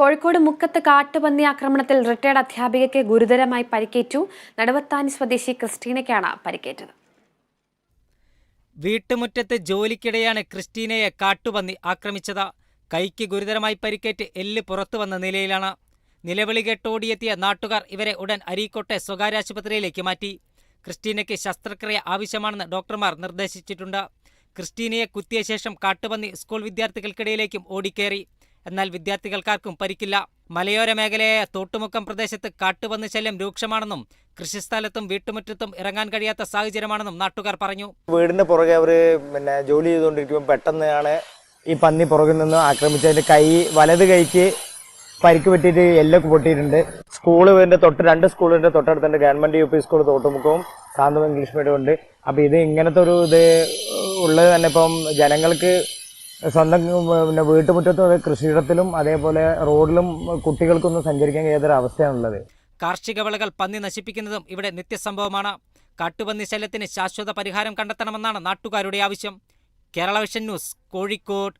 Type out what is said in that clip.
കോഴിക്കോട് മുക്കത്ത് കാട്ടുപന്നി ആക്രമണത്തിൽ റിട്ടയർഡ് അധ്യാപികയ്ക്ക് ഗുരുതരമായി പരിക്കേറ്റു നടുവത്താനി സ്വദേശി ക്രിസ്റ്റീനയ്ക്കാണ് പരിക്കേറ്റത്. വീട്ടുമുറ്റത്ത് ജോലിക്കിടെയാണ് ക്രിസ്റ്റീനയെ കാട്ടുപന്നി ആക്രമിച്ചത്. കൈക്ക് ഗുരുതരമായി പരിക്കേറ്റ് എല്ല് പുറത്തു വന്ന നിലയിലാണ്. നിലവിളി കേട്ടോടിയെത്തിയ നാട്ടുകാർ ഇവരെ ഉടൻ അരീക്കോട്ടെ സ്വകാര്യ ആശുപത്രിയിലേക്ക് മാറ്റി. ക്രിസ്റ്റീനയ്ക്ക് ശസ്ത്രക്രിയ ആവശ്യമാണെന്ന് ഡോക്ടർമാർ നിർദ്ദേശിച്ചിട്ടുണ്ട്. ക്രിസ്റ്റീനയെ കുത്തിയ ശേഷം കാട്ടുപന്നി സ്കൂൾ വിദ്യാർത്ഥികൾക്കിടയിലേക്കും ഓടിക്കേറി. എന്നാൽ വിദ്യാർത്ഥികൾക്കാർക്കും പരിക്കില്ല. മലയോര മേഖലയായ തോട്ടുമുക്കം പ്രദേശത്ത് കാട്ടുപന്നി ശല്യം രൂക്ഷമാണെന്നും കൃഷിസ്ഥലത്തും വീട്ടുമുറ്റത്തും ഇറങ്ങാൻ കഴിയാത്ത സാഹചര്യമാണെന്നും നാട്ടുകാർ പറഞ്ഞു. വീടിന്റെ പുറകെ അവർ പിന്നെ ജോലി ചെയ്തുകൊണ്ടിരിക്കുമ്പോൾ പെട്ടെന്നാണ് ഈ പന്നി പുറകിൽ നിന്ന് ആക്രമിച്ചതിന്റെ കൈ വലത് കൈക്ക് പരിക്ക് പറ്റിയിട്ട് എല്ലൊക്കെ പൊട്ടിയിട്ടുണ്ട്. സ്കൂൾ വീടിന്റെ തൊട്ട് രണ്ട് സ്കൂളിന്റെ തൊട്ടടുത്തുണ്ട് ഗവൺമെന്റ് യു പി സ്കൂൾ തോട്ടുമുക്കവും സാന്ത്വം ഇംഗ്ലീഷ് മീഡിയം ഉണ്ട്. അപ്പൊ ഇത് ഇങ്ങനത്തെ ഒരു ഇത് ഉള്ളത് തന്നെ ഇപ്പം ജനങ്ങൾക്ക് സ്വന്തം പിന്നെ വീട്ടുമുറ്റത്തും കൃഷിയിടത്തിലും അതേപോലെ റോഡിലും കുട്ടികൾക്കൊന്നും സഞ്ചരിക്കാൻ ഏതൊരു അവസ്ഥയാണുള്ളത് കാർഷിക വിളകൾ പന്നി നശിപ്പിക്കുന്നതും ഇവിടെ നിത്യസംഭവമാണ്. കാട്ടുപന്നി ശല്യത്തിന് ശാശ്വത പരിഹാരം കണ്ടെത്തണമെന്നാണ് നാട്ടുകാരുടെ ആവശ്യം. Kerala vision news Kozhikode.